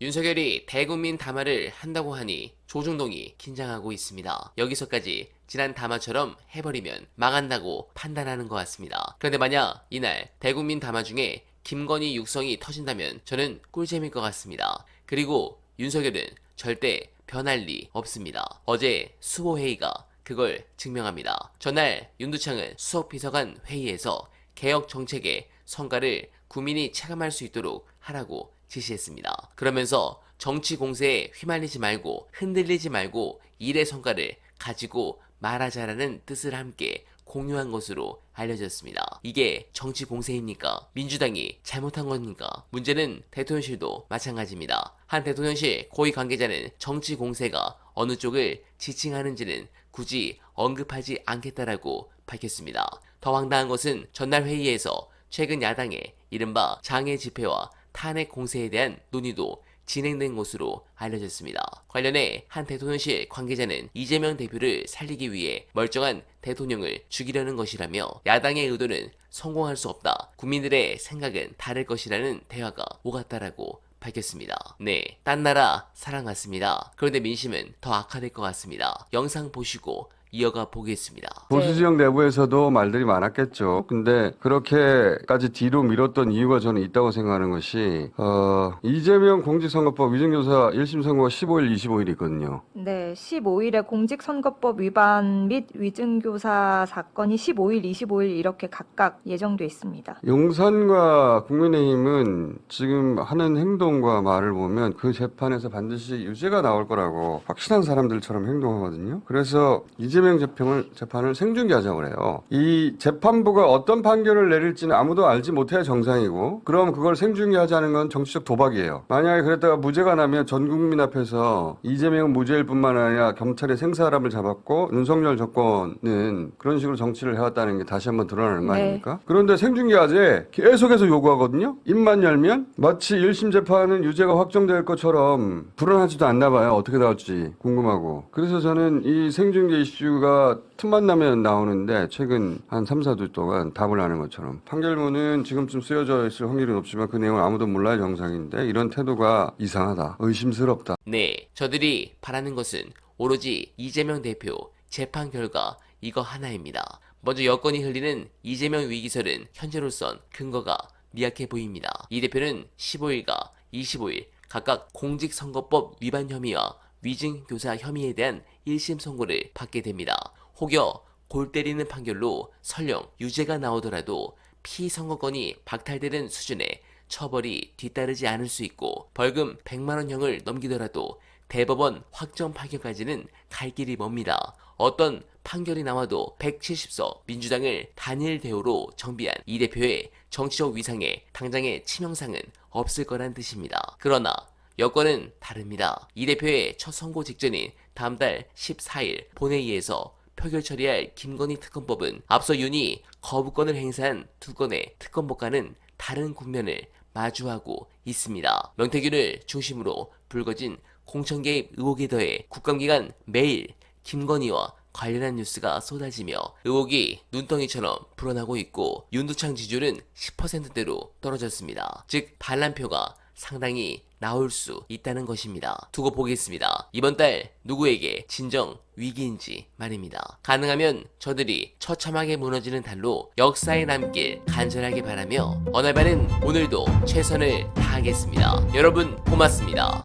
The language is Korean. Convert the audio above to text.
윤석열이 대국민 담화를 한다고 하니 조중동이 긴장하고 있습니다. 여기서까지 지난 담화처럼 해버리면 망한다고 판단하는 것 같습니다. 그런데 만약 이날 대국민 담화 중에 김건희 육성이 터진다면 저는 꿀잼일 것 같습니다. 그리고 윤석열은 절대 변할 리 없습니다. 어제 수보회의가 그걸 증명합니다. 전날 윤두창은 수석비서관 회의에서 개혁 정책의 성과를 국민이 체감할 수 있도록 하라고 지시했습니다. 그러면서 정치 공세에 휘말리지 말고 흔들리지 말고 일의 성과를 가지고 말하자라는 뜻을 함께 공유한 것으로 알려졌습니다. 이게 정치 공세입니까? 민주당이 잘못한 겁니까? 문제는 대통령실도 마찬가지입니다. 한 대통령실 고위 관계자는 정치 공세가 어느 쪽을 지칭하는지는 굳이 언급하지 않겠다라고 밝혔습니다. 더 황당한 것은 전날 회의에서 최근 야당의 이른바 장애 집회와 탄핵 공세에 대한 논의도 진행된 것으로 알려졌습니다. 관련해 한 대통령실 관계자는 이재명 대표를 살리기 위해 멀쩡한 대통령을 죽이려는 것이라며 야당의 의도는 성공할 수 없다. 국민들의 생각은 다를 것이라는 대화가 오갔다라고 밝혔습니다. 네, 딴 나라 사랑 같습니다. 그런데 민심은 더 악화될 것 같습니다. 영상 보시고 이어가 보겠습니다. 보수 지역 내부에서도 말들이 많았겠죠. 근데 그렇게까지 뒤로 밀었던 이유가 저는 있다고 생각하는 것이 어, 이재명 공직선거법 위증교사 1심 선고가 15일, 25일이 있거든요. 네, 15일에 공직선거법 위반 및 위증교사 사건이 15일, 25일 이렇게 각각 예정돼 있습니다. 용산과 국민의힘은 지금 하는 행동과 말을 보면 그 재판에서 반드시 유죄가 나올 거라고 확신한 사람들처럼 행동하거든요. 그래서 이 재명 재판을, 재판을 생중계하자고 그래요. 이 재판부가 어떤 판결을 내릴지는 아무도 알지 못해야 정상이고 그럼 그걸 생중계하자는 건 정치적 도박이에요. 만약에 그랬다가 무죄가 나면 전 국민 앞에서 이재명은 무죄일 뿐만 아니라 경찰이 생사람을 잡았고 윤석열 정권은 그런 식으로 정치를 해왔다는 게 다시 한번 드러나는 거 네. 아닙니까? 그런데 생중계하제 계속해서 요구하거든요. 입만 열면 마치 1심 재판은 유죄가 확정될 것처럼 불안하지도 않나 봐요. 어떻게 나올지 궁금하고. 그래서 저는 이 생중계 이슈 가 틈만 나면 나오는데 최근 한 3, 4주 동안 답을 하는 것처럼 판결문은 지금쯤 쓰여져 있을 확률이 높지만 그 내용을 아무도 몰라야 정상인데 이런 태도가 이상하다. 의심스럽다. 네, 저들이 바라는 것은 오로지 이재명 대표 재판 결과 이거 하나입니다. 먼저 여건이 흘리는 이재명 위기설은 현재로선 근거가 미약해 보입니다. 이 대표는 15일과 25일 각각 공직선거법 위반 혐의와 위증 교사 혐의에 대한 1심 선고를 받게 됩니다. 혹여 골 때리는 판결로 설령 유죄가 나오더라도 피선거권이 박탈되는 수준의 처벌이 뒤따르지 않을 수 있고 벌금 100만원형을 넘기더라도 대법원 확정 판결까지는 갈 길이 멉니다. 어떤 판결이 나와도 170석 민주당을 단일 대우로 정비한 이 대표의 정치적 위상에 당장의 치명상은 없을 거란 뜻입니다. 그러나 여건은 다릅니다. 이 대표의 첫 선고 직전인 다음 달 14일 본회의에서 표결 처리할 김건희 특검법은 앞서 윤이 거부권을 행사한 두 건의 특검법과는 다른 국면을 마주하고 있습니다. 명태균을 중심으로 불거진 공천 개입 의혹에 더해 국감기간 매일 김건희와 관련한 뉴스가 쏟아지며 의혹이 눈덩이처럼 불어나고 있고 윤두창 지지율은 10%대로 떨어졌습니다. 즉 반란표가 상당히 나올 수 있다는 것입니다. 두고 보겠습니다. 이번 달 누구에게 진정 위기인지 말입니다. 가능하면 저들이 처참하게 무너지는 달로 역사에 남길 간절하게 바라며 어날바는 오늘도 최선을 다하겠습니다. 여러분 고맙습니다.